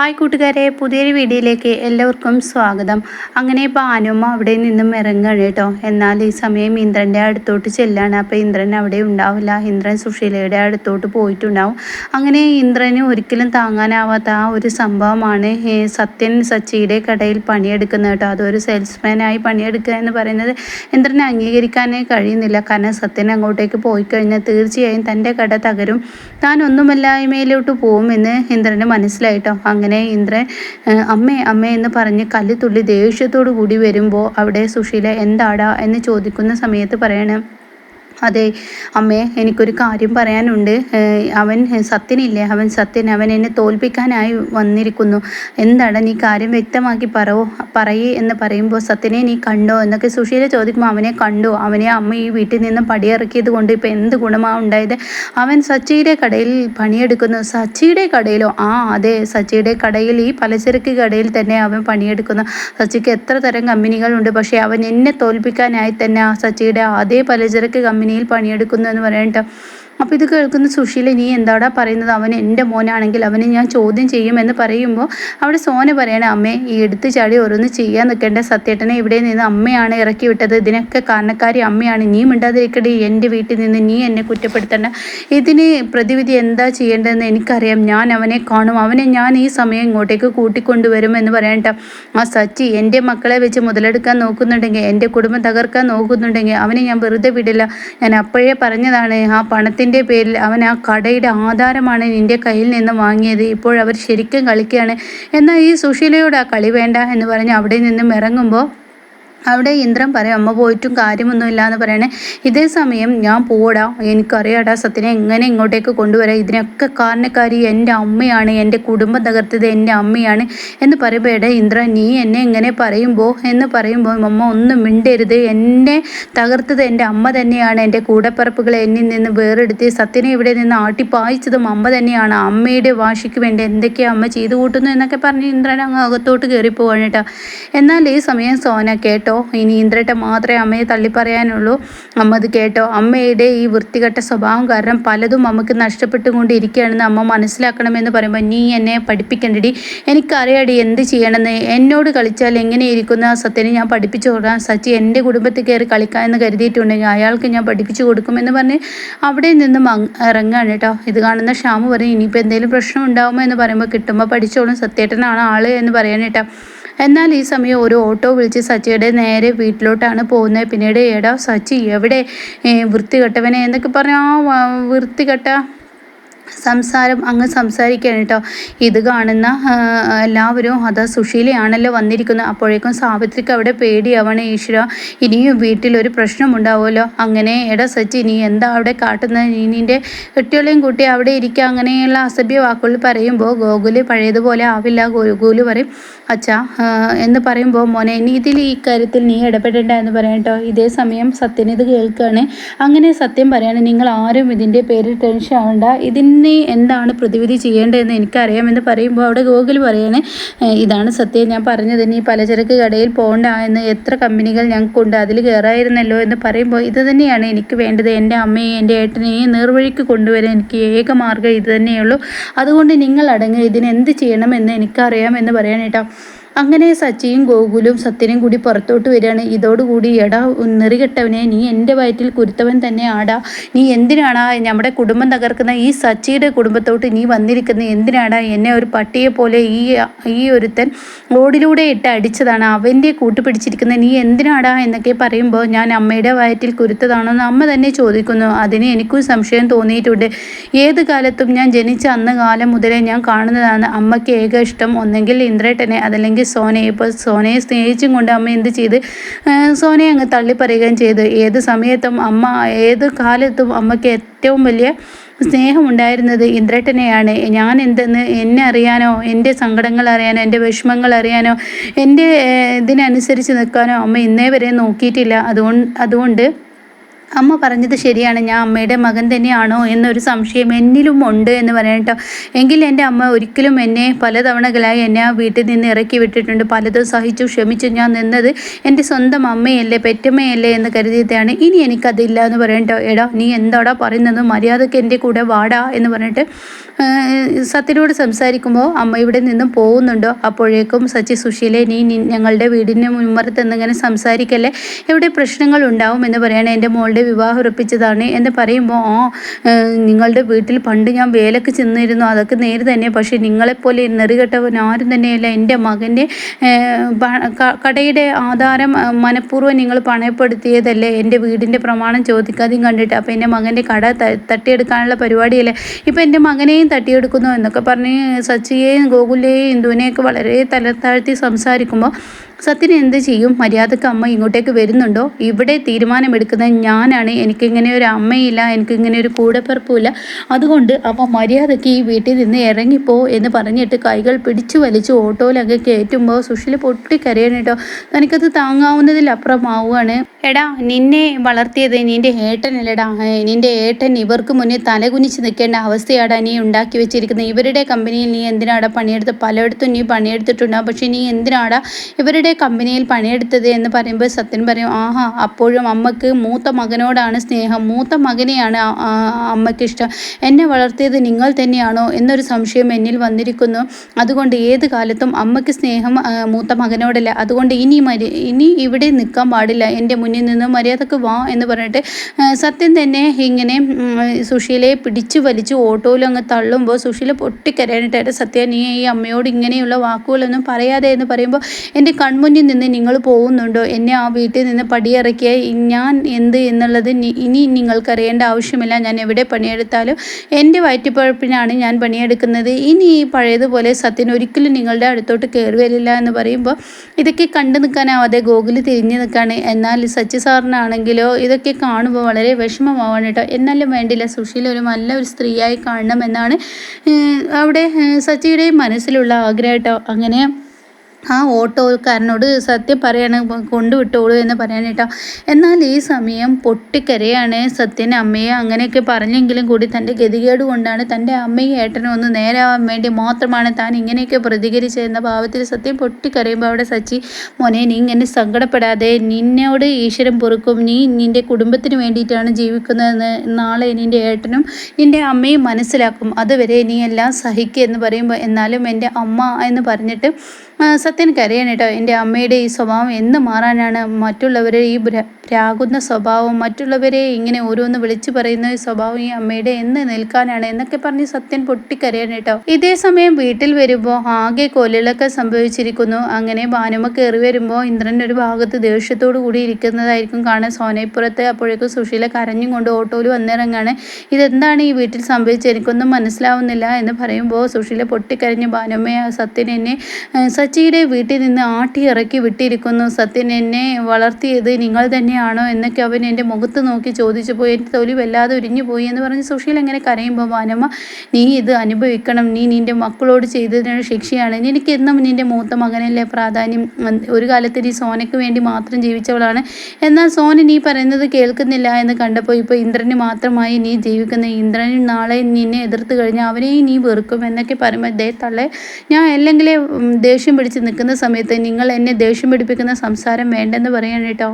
Hi കൂട്ടുകാരെ പുതിയൊരു വീഡിയോയിലേക്ക് എല്ലാവർക്കും സ്വാഗതം. അങ്ങനെ ഭാനുമ്മ അവിടെ നിന്നും ഇറങ്ങുകയാണ് കേട്ടോ. എന്നാൽ ഈ സമയം ഇന്ദ്രന്റെ അടുത്തോട്ട് ചെല്ലാണ്. അപ്പോൾ ഇന്ദ്രൻ അവിടെ ഉണ്ടാവില്ല. ഇന്ദ്രൻ സുശീലയുടെ അടുത്തോട്ട് പോയിട്ടുണ്ടാവും. അങ്ങനെ ഇന്ദ്രന് ഒരിക്കലും താങ്ങാനാവാത്ത ആ ഒരു സംഭവമാണ് സത്യൻ സച്ചിയുടെ കടയിൽ പണിയെടുക്കുന്നത് കേട്ടോ. അതൊരു സെയിൽസ്മാനായി പണിയെടുക്കുക എന്ന് പറയുന്നത് ഇന്ദ്രനെ അംഗീകരിക്കാനേ കഴിയുന്നില്ല. കാരണം സത്യൻ അങ്ങോട്ടേക്ക് പോയി കഴിഞ്ഞാൽ തീർച്ചയായും തന്റെ കട തകരും. താൻ ഒന്നുമല്ലായ്മയിലോട്ട് പോകുമെന്ന് ഇന്ദ്രന് മനസ്സിലായിട്ടോ അങ്ങനെ ഇന്ദ്രൻ അമ്മേ അമ്മേ എന്ന് പറഞ്ഞ് കല്ലുതുള്ളി ദേഷ്യത്തോടു കൂടി വരുമ്പോൾ അവിടെ സുശീല എന്താടാ? എന്ന് ചോദിക്കുന്ന സമയത്ത് പറയണം അതെ അമ്മേ എനിക്കൊരു കാര്യം പറയാനുണ്ട്. അവൻ സത്യനില്ലേ? അവൻ സത്യൻ അവൻ എന്നെ തോൽപ്പിക്കാനായി വന്നിരിക്കുന്നു. എന്താണ് നീ കാര്യം വ്യക്തമാക്കി പറവോ? പറയേ എന്ന് പറയുമ്പോൾ സത്യനെ നീ കണ്ടോ? എന്നൊക്കെ സുശീല ചോദിക്കുമ്പോൾ അവനെ കണ്ടു. അവനെ അമ്മ ഈ വീട്ടിൽ നിന്നും പടിയിറക്കിയത് കൊണ്ട് ഇപ്പം എന്ത് ഗുണമാണ് ഉണ്ടായത്? അവൻ സച്ചിയുടെ കടയിൽ പണിയെടുക്കുന്നു. സച്ചിയുടെ കടയിലോ? ആ അതെ സച്ചിയുടെ കടയിൽ ഈ പലചരക്ക് കടയിൽ തന്നെ അവൻ പണിയെടുക്കുന്നു. സച്ചിക്ക് എത്ര തരം കമ്പനികളുണ്ട്. പക്ഷേ അവൻ എന്നെ തോൽപ്പിക്കാനായി തന്നെ ആ സച്ചിയുടെ അതേ പലചരക്ക് കമ്പനി കമ്പനിയിൽ പണിയെടുക്കുന്നു എന്ന് പറയട്ടോ അപ്പോൾ ഇത് കേൾക്കുന്ന സുശീല നീ എന്താടാ പറയുന്നത്? അവൻ എന്റെ മോനാണെങ്കിൽ അവനെ ഞാൻ ചോദ്യം ചെയ്യുമെന്ന് പറയുമ്പോൾ അവിടെ സോന പറയണ അമ്മേ ഈ എടുത്തു ചാടി ഓരോന്ന് ചെയ്യാൻ നിൽക്കേണ്ട സത്യേട്ടനെ ഇവിടെ നിന്ന് അമ്മയാണ് ഇറക്കി വിട്ടത്. ഇതിനൊക്കെ കാരണക്കാരി അമ്മയാണ്. നീ മിണ്ടാതിരിക്കടി. എന്റെ വീട്ടിൽ നിന്ന് നീ എന്നെ കുറ്റപ്പെടുത്തേണ്ട. ഇതിന് പ്രതിവിധി എന്താ ചെയ്യേണ്ടതെന്ന് എനിക്കറിയാം. ഞാൻ അവനെ കാണും. അവനെ ഞാൻ ഈ സമയം ഇങ്ങോട്ടേക്ക് കൂട്ടിക്കൊണ്ടുവരും എന്ന് പറയണ്ട ആ സച്ചി എന്റെ മക്കളെ വെച്ച് മുതലെടുക്കാൻ നോക്കുന്നുണ്ടെങ്കിൽ എന്റെ കുടുംബം തകർക്കാൻ നോക്കുന്നുണ്ടെങ്കിൽ അവനെ ഞാൻ വെറുതെ വിടില്ല. ഞാൻ അപ്പോഴേ പറഞ്ഞതാണ് ആ പണത്തിന്റെ അതിന്റെ പേരിൽ അവൻ ആ കടയുടെ ആധാരമാണ് നിന്റെ കയ്യിൽ നിന്ന് വാങ്ങിയത്. ഇപ്പോഴവർ ശരിക്കും കളിക്കുകയാണ്. എന്നാൽ ഈ സുശീലയോട് ആ കളി വേണ്ട എന്ന് പറഞ്ഞ് അവിടെ നിന്നും ഇറങ്ങുമ്പോൾ അവിടെ ഇന്ദ്രൻ പറയും അമ്മ പോയിട്ടും കാര്യമൊന്നുമില്ല എന്ന് പറയണേ. ഇതേ സമയം ഞാൻ പോടാ. എനിക്കറിയാടാ സത്യനെ എങ്ങനെ ഇങ്ങോട്ടേക്ക് കൊണ്ടുവരാം? ഇതിനൊക്കെ കാരണക്കാരി എന്റെ അമ്മയാണ് എന്റെ കുടുംബം തകർത്തത് എന്റെ അമ്മയാണ്. എന്ന് പറയുമ്പോൾ എടാ ഇന്ദ്രൻ നീ എന്നെ എങ്ങനെ പറയുമ്പോൾ എന്ന് പറയുമ്പോൾ അമ്മ ഒന്നും മിണ്ടരുത്. എന്നെ തകർത്തത് എന്റെ അമ്മ തന്നെയാണ്. എന്റെ കൂടപ്പറപ്പുകളെ എന്നിൽ നിന്ന് വേറെടുത്ത് സത്യനെ ഇവിടെ നിന്ന് ആട്ടിപ്പായിച്ചതും അമ്മ തന്നെയാണ്. അമ്മയുടെ വാശിക്ക് വേണ്ടി എന്തൊക്കെയാണ് അമ്മ ചെയ്തു കൂട്ടുന്നു എന്നൊക്കെ പറഞ്ഞ് ഇന്ദ്രൻ അങ്ങ് അകത്തോട്ട് കയറിപ്പോവാണ് കേട്ടോ. എന്നാൽ ഈ സമയം സോന കേട്ടോ കേട്ടോ. ഇനി ഇന്ദ്രട്ട മാത്രമേ അമ്മയെ തള്ളിപ്പറയാനുള്ളൂ. അമ്മ അത് കേട്ടോ. അമ്മയുടെ ഈ വൃത്തികെട്ട സ്വഭാവം കാരണം പലതും അമ്മയ്ക്ക് നഷ്ടപ്പെട്ടുകൊണ്ടിരിക്കുകയാണെന്ന് അമ്മ മനസ്സിലാക്കണമെന്ന് പറയുമ്പോൾ നീ എന്നെ പഠിപ്പിക്കണ്ടടി. എനിക്കറിയാടി എന്ത് ചെയ്യണമെന്ന്. എന്നോട് കളിച്ചാൽ എങ്ങനെ ഇരിക്കുന്ന സത്യനെ ഞാൻ പഠിപ്പിച്ചു കൊടുക്കാം സച്ചി എന്റെ കുടുംബത്തിൽ കയറി കളിക്കാൻ എന്ന് കരുതിയിട്ടുണ്ടെങ്കിൽ അയാൾക്ക് ഞാൻ പഠിപ്പിച്ചു കൊടുക്കുമെന്ന് പറഞ്ഞ് അവിടെ നിന്നും ഇറങ്ങാണ് കേട്ടോ. ഇത് കാണുന്ന ഷ്യാമ് പറയും ഇനിയിപ്പോൾ എന്തെങ്കിലും പ്രശ്നം ഉണ്ടാകുമോ എന്ന് പറയുമ്പോൾ കിട്ടുമ്പോൾ പഠിച്ചോളും. സത്യേട്ടനാണ് ആൾ എന്ന് പറയാൻ എന്നാൽ ഈ സമയം ഒരു ഓട്ടോ വിളിച്ച് സച്ചിയുടെ നേരെ വീട്ടിലോട്ടാണ് പോകുന്നത്. പിന്നീട് എടാ സച്ചി എവിടെ? വൃത്തികെട്ടവനെ എന്നൊക്കെ പറഞ്ഞ് ആ വൃത്തികെട്ട സംസാരം അങ്ങ് സംസാരിക്കുകയാണ് കേട്ടോ ഇത് കാണുന്ന എല്ലാവരും അത് സുശീലയാണല്ലോ വന്നിരിക്കുന്നത്. അപ്പോഴേക്കും സാവിത്രിക്ക് അവിടെ പേടിയാവണേ ഈശ്വര. ഇനിയും വീട്ടിലൊരു പ്രശ്നമുണ്ടാവുമല്ലോ അങ്ങനെ എടാ സച്ചി നീ എന്താ അവിടെ കാട്ടുന്നത്? നീ നിന്റെ കുട്ടികളെയും കൂട്ടി അവിടെ ഇരിക്കുക. അങ്ങനെയുള്ള അസഭ്യ വാക്കുകൾ പറയുമ്പോൾ ഗോകുൽ പഴയതുപോലെ ആവില്ല. ഗോകുൽ പറയും അച്ഛാ എന്ന് പറയുമ്പോൾ മോനെ നീ ഇതിൽ ഈ കാര്യത്തിൽ നീ ഇടപെടേണ്ട എന്ന് പറയാം കേട്ടോ ഇതേ സമയം സത്യൻ ഇത് കേൾക്കുകയാണ്. അങ്ങനെ സത്യം പറയാണ്. നിങ്ങൾ ആരും ഇതിന്റെ പേരിൽ ടെൻഷൻ ആവണ്ട. ഇതിന് നീ എന്താണ് പ്രതിവിധി ചെയ്യേണ്ടതെന്ന് എനിക്കറിയാമെന്ന് പറയുമ്പോൾ അവിടെ ഗോകുൽ പറയാണ് ഇതാണ് സത്യം. ഞാൻ പറഞ്ഞത് നീ പലചരക്ക് കടയിൽ പോകണ്ട എന്ന് എത്ര കമ്പനികൾ ഞങ്ങൾക്കുണ്ട് അതിൽ കയറായിരുന്നല്ലോ എന്ന് പറയുമ്പോൾ ഇത് തന്നെയാണ് എനിക്ക് വേണ്ടത്. എന്റെ അമ്മയെ എന്റെ ഏട്ടനെയും നേർവഴിക്ക് കൊണ്ടുവരാൻ എനിക്ക് ഏക മാർഗം ഇത് തന്നെയുള്ളൂ. അതുകൊണ്ട് നിങ്ങൾ അടങ്ങ് ഇതിന് എന്ത് ചെയ്യണമെന്ന് എനിക്കറിയാമെന്ന് പറയാൻ കേട്ടോ അങ്ങനെ സച്ചിയും ഗോകുലും സത്യനും കൂടി പുറത്തോട്ട് വരികയാണ്. ഇതോടുകൂടി എടാ നെറികെട്ടവനെ നീ എന്റെ വയറ്റിൽ കുരുത്തവൻ തന്നെ ആടാ. നീ എന്തിനാണ് നമ്മുടെ കുടുംബം തകർക്കുന്ന ഈ സച്ചിയുടെ കുടുംബത്തോട്ട് നീ വന്നിരിക്കുന്നത്? എന്തിനാടാ എന്നെ ഒരു പട്ടിയെ പോലെ ഈ ഈ ഒരുത്തൻ ഓടിലൂടെ ഇട്ട് അടിച്ചതാണ്? അവന്റെ കൂട്ടുപിടിച്ചിരിക്കുന്ന നീ എന്തിനാടാ എന്നൊക്കെ പറയുമ്പോൾ ഞാൻ അമ്മയുടെ വയറ്റിൽ കുരുത്തതാണെന്ന് അമ്മ തന്നെ ചോദിക്കുന്നു. അതിന് എനിക്കും സംശയം തോന്നിയിട്ടുണ്ട്. ഏത് കാലത്തും ഞാൻ ജനിച്ച അന്ന് കാലം മുതലേ ഞാൻ കാണുന്നതാണ്. അമ്മയ്ക്ക് ഏക ഇഷ്ടം ഒന്നെങ്കിൽ ഇന്ദ്രേട്ടനെ അതല്ലെങ്കിൽ സോനയെ ഇപ്പോൾ സോനയെ സ്നേഹിച്ചും കൊണ്ട് അമ്മ എന്ത് ചെയ്ത് സോനയെ അങ്ങ് തള്ളിപ്പറയുകയും ചെയ്തു. ഏത് സമയത്തും അമ്മ ഏത് കാലത്തും അമ്മയ്ക്ക് ഏറ്റവും വലിയ സ്നേഹമുണ്ടായിരുന്നത് ഇന്ദ്രട്ടനെയാണ്. ഞാൻ എന്തെന്ന് എന്നെ അറിയാനോ എന്റെ സങ്കടങ്ങൾ അറിയാനോ എന്റെ വിഷമങ്ങൾ അറിയാനോ എന്റെ ഇതിനനുസരിച്ച് നിൽക്കാനോ അമ്മ ഇന്നേ വരെ നോക്കിയിട്ടില്ല. അതുകൊണ്ട് അതുകൊണ്ട് അമ്മ പറഞ്ഞത് ശരിയാണ്. ഞാൻ അമ്മയുടെ മകൻ തന്നെയാണോ എന്നൊരു സംശയം എന്നിലും ഉണ്ട് എന്ന് പറയട്ടോ എങ്കിൽ എന്റെ അമ്മ ഒരിക്കലും എന്നെ പലതവണകളായി എന്നെ ആ വീട്ടിൽ നിന്ന് ഇറക്കി വിട്ടിട്ടുണ്ട്. പലതും സഹിച്ചു ക്ഷമിച്ചു ഞാൻ നിന്നത് എന്റെ സ്വന്തം അമ്മയല്ലേ പെറ്റമ്മയല്ലേ എന്ന് കരുതിയതാണ്. ഇനി എനിക്കതില്ല എന്ന് പറയട്ടോ എടാ നീ എന്താടാ പറയുന്നത് മര്യാദയ്ക്ക് എന്റെ കൂടെ വാടാ എന്ന് പറഞ്ഞിട്ട് സത്യനോട് സംസാരിക്കുമ്പോൾ അമ്മ ഇവിടെ നിന്നും പോകുന്നുണ്ടോ. അപ്പോഴേക്കും സച്ചി സുശീലെ നീ ഞങ്ങളുടെ വീടിന്റെ മുൻമറത്ത് എന്നിങ്ങനെ സംസാരിക്കല്ലേ? എവിടെ പ്രശ്നങ്ങൾ ഉണ്ടാവും എന്ന് പറയണേ എന്റെ മോളുടെ വിവാഹം ഉറപ്പിച്ചതാണ് എന്ന് പറയുമ്പോൾ ആ നിങ്ങളുടെ വീട്ടിൽ പണ്ട് ഞാൻ വേലക്ക് ചെന്നിരുന്നു. അതൊക്കെ നേര് തന്നെ. പക്ഷേ നിങ്ങളെപ്പോലെ നെറികെട്ടവൻ ആരും തന്നെയല്ല. എന്റെ മകന്റെ കടയുടെ ആധാരം മനഃപൂർവം നിങ്ങൾ പണയപ്പെടുത്തിയതല്ലേ? എന്റെ വീടിന്റെ പ്രമാണം ചോദിക്കാതെയും കണ്ടിട്ട്. അപ്പോൾ എന്റെ മകന്റെ കട തട്ടിയെടുക്കാനുള്ള പരിപാടിയല്ലേ? ഇപ്പോൾ എന്റെ മകനെയും തട്ടിയെടുക്കുന്നു എന്നൊക്കെ പറഞ്ഞ് സച്ചിയെയും ഗോകുലെയും ഇന്ദുവിനെയൊക്കെ വളരെ തലത്താഴ്ത്തി സംസാരിക്കുമ്പോൾ സത്യന് എന്ത് ചെയ്യും? മര്യാദയ്ക്ക് അമ്മ ഇങ്ങോട്ടേക്ക് വരുന്നുണ്ടോ? ഇവിടെ തീരുമാനമെടുക്കുന്നത് ഞാനാണ്. എനിക്കിങ്ങനെ ഒരു അമ്മയില്ല. എനിക്കിങ്ങനെ ഒരു കൂടപ്പിറപ്പുമില്ല. അതുകൊണ്ട് അമ്മ മര്യാദയ്ക്ക് ഈ വീട്ടിൽ നിന്ന് ഇറങ്ങിപ്പോ എന്ന് പറഞ്ഞിട്ട് കൈകൾ പിടിച്ചു വലിച്ച് ഓട്ടോയിലൊക്കെ കയറ്റുമ്പോൾ സുഷിൽ പൊട്ടിക്കരയണം കേട്ടോ. തനിക്കത് താങ്ങാവുന്നതിലപ്പുറമാവുകയാണ്. എടാ നിന്നെ വളർത്തിയത് നിന്റെ ഏട്ടനല്ലടാ. നിന്റെ ഏട്ടൻ ഇവർക്ക് മുന്നിൽ തലകുനിച്ച് നിൽക്കേണ്ട അവസ്ഥയാടാ നീ ഉണ്ടാക്കി വെച്ചിരിക്കുന്നത്. ഇവരുടെ കമ്പനിയിൽ നീ എന്തിനാടാ പണിയെടുത്ത് പലയിടത്തും നീ പണിയെടുത്തിട്ടുണ്ടാവും. പക്ഷേ നീ എന്തിനാടാ ഇവരുടെ നിങ്ങളുടെ കമ്പനിയിൽ പണിയെടുത്തത് എന്ന് പറയുമ്പോൾ സത്യൻ പറയും ആഹാ അപ്പോഴും അമ്മയ്ക്ക് മൂത്ത മകനോടാണ് സ്നേഹം. മൂത്ത മകനെയാണ് അമ്മയ്ക്ക് ഇഷ്ടം എന്നെ വളർത്തിയത് നിങ്ങൾ തന്നെയാണോ? എന്നൊരു സംശയം എന്നിൽ വന്നിരിക്കുന്നു. അതുകൊണ്ട് ഏത് കാലത്തും അമ്മയ്ക്ക് സ്നേഹം മൂത്ത മകനോടല്ല. അതുകൊണ്ട് ഇനി മരി ഇനി ഇവിടെ നിൽക്കാൻ പാടില്ല. എന്റെ മുന്നിൽ നിന്ന് മര്യാദയ്ക്ക് വാ എന്ന് പറഞ്ഞിട്ട് സത്യൻ തന്നെ ഇങ്ങനെ സുശീലയെ പിടിച്ചു വലിച്ച് ഓട്ടോയിൽ അങ്ങ് തള്ളുമ്പോൾ സുശീല പൊട്ടിക്കരയാനായിട്ടായിട്ട് സത്യ നീ ഈ അമ്മയോട് ഇങ്ങനെയുള്ള വാക്കുകളൊന്നും പറയാതെ എന്ന് പറയുമ്പോൾ എന്റെ കൺ കൺമുന്നിൽ നിന്ന് നിങ്ങൾ പോകുന്നുണ്ടോ? എന്നെ ആ വീട്ടിൽ നിന്ന് പടിയിറക്കിയ ഞാൻ എന്ത് എന്നുള്ളത് ഇനി നിങ്ങൾക്കറിയേണ്ട ആവശ്യമില്ല. ഞാൻ എവിടെ പണിയെടുത്താലും എന്റെ വയറ്റിപ്പഴപ്പിനാണ് ഞാൻ പണിയെടുക്കുന്നത്. ഇനി ഈ പഴയതുപോലെ സത്യൻ ഒരിക്കലും നിങ്ങളുടെ അടുത്തോട്ട് കയറി വരില്ല എന്ന് പറയുമ്പോൾ ഇതൊക്കെ കണ്ടു നിൽക്കാനാവാതെ ഗോകുൽ തിരിഞ്ഞു നിൽക്കുകയാണ്. എന്നാൽ സച്ചി സാറിനാണെങ്കിലോ ഇതൊക്കെ കാണുമ്പോൾ വളരെ വിഷമമാവാണ് കേട്ടോ. എന്നാലും വേണ്ടില്ല സുശീല ഒരു നല്ല ഒരു സ്ത്രീയായി കാണണം എന്നാണ് അവിടെ സച്ചിയുടെയും മനസ്സിലുള്ള ആഗ്രഹം കേട്ടോ. അങ്ങനെ ആ ഓട്ടോക്കാരനോട് സത്യം പറയാണ് കൊണ്ടുവിട്ടോളൂ എന്ന് പറയാനേട്ടോ എന്നാൽ ഈ സമയം പൊട്ടിക്കരയാണ് സത്യന്റെ അമ്മയെ. അങ്ങനെയൊക്കെ പറഞ്ഞെങ്കിലും കൂടി തന്റെ ഗതികേട് കൊണ്ടാണ് തന്റെ അമ്മയും ഏട്ടനും ഒന്ന് നേരാവാൻ വേണ്ടി മാത്രമാണ് താൻ ഇങ്ങനെയൊക്കെ പ്രതികരിച്ചതെന്ന ഭാവത്തിൽ സത്യം പൊട്ടിക്കരയുമ്പോൾ അവിടെ സച്ചി മോനെ നീ ഇങ്ങനെ സങ്കടപ്പെടാതെ നിന്നോട് ഈശ്വരൻ പൊറുക്കും. നീ നിന്റെ കുടുംബത്തിന് വേണ്ടിയിട്ടാണ് ജീവിക്കുന്നതെന്ന് നാളെ നിന്റെ ഏട്ടനും നിന്റെ അമ്മയും മനസ്സിലാക്കും. അതുവരെ നീ എല്ലാം സഹിക്കുക എന്ന് പറയുമ്പോൾ എന്നാലും എന്റെ അമ്മ എന്ന് പറഞ്ഞിട്ട് സത്യൻ കരയാണ് കേട്ടോ. എന്റെ അമ്മയുടെ ഈ സ്വഭാവം എന്ന് മാറാനാണ്? മറ്റുള്ളവരെ ഈ രാകുന്ന സ്വഭാവം മറ്റുള്ളവരെ ഇങ്ങനെ ഓരോന്ന് വിളിച്ചു പറയുന്ന ഈ സ്വഭാവം ഈ അമ്മയുടെ എന്ന് നിൽക്കാനാണ് എന്നൊക്കെ പറഞ്ഞ് സത്യൻ പൊട്ടിക്കരയാണ് കേട്ടോ. ഇതേ സമയം വീട്ടിൽ വരുമ്പോൾ ആകെ കൊല്ലുകളൊക്കെ സംഭവിച്ചിരിക്കുന്നു. അങ്ങനെ ഭാനുമ കയറി വരുമ്പോൾ ഇന്ദ്രൻ ഒരു ഭാഗത്ത് ദേഷ്യത്തോടു കൂടി ഇരിക്കുന്നതായിരിക്കും കാണാൻ സോനയപ്പുറത്ത് അപ്പോഴേക്കും സുശീല കരഞ്ഞും കൊണ്ട് ഓട്ടോയിൽ വന്നിറങ്ങാണ്. ഇതെന്താണ് ഈ വീട്ടിൽ സംഭവിച്ചത്? എനിക്കൊന്നും മനസ്സിലാവുന്നില്ല എന്ന് പറയുമ്പോൾ സുശീല പൊട്ടിക്കരഞ്ഞ് ഭാനുമ്മയെ സത്യൻ എന്നെ സച്ചിയുടെ വീട്ടിൽ നിന്ന് ആട്ടി ഇറക്കി വിട്ടിരിക്കുന്നു. സത്യൻ എന്നെ വളർത്തിയത് നിങ്ങൾ തന്നെ തന്നെയാണോ എന്നൊക്കെ അവൻ എന്റെ മുഖത്ത് നോക്കി ചോദിച്ചു പോയി. എന്റെ തൊലി വല്ലാതെ ഉരിഞ്ഞു പോയി എന്ന് പറഞ്ഞ് സുശീൽ എങ്ങനെ കരയുമ്പോൾ വാനമ്മ നീ ഇത് അനുഭവിക്കണം. നീ നിന്റെ മക്കളോട് ചെയ്തതിനൊരു ശിക്ഷയാണ്. നിനക്ക് എന്നും നിന്റെ മൂത്ത മകനല്ലേ പ്രാധാന്യം? ഒരു കാലത്ത് നീ സോനയ്ക്ക് വേണ്ടി മാത്രം ജീവിച്ചവളാണ്. എന്നാൽ സോന നീ പറയുന്നത് കേൾക്കുന്നില്ല എന്ന് കണ്ടപ്പോൾ ഇപ്പോൾ ഇന്ദ്രന് മാത്രമായി നീ ജീവിക്കുന്ന ഇന്ദ്രൻ നാളെ നിന്നെ എതിർത്ത് കഴിഞ്ഞാൽ അവനെയും നീ വെറുക്കും എന്നൊക്കെ പറയുമ്പോൾ ദേ തള്ളെ ഞാൻ അല്ലെങ്കിൽ ദേഷ്യം പിടിച്ച് നിൽക്കുന്ന സമയത്ത് നിങ്ങൾ എന്നെ ദേഷ്യം പിടിപ്പിക്കുന്ന സംസാരം വേണ്ടെന്ന് പറയണം കേട്ടോ.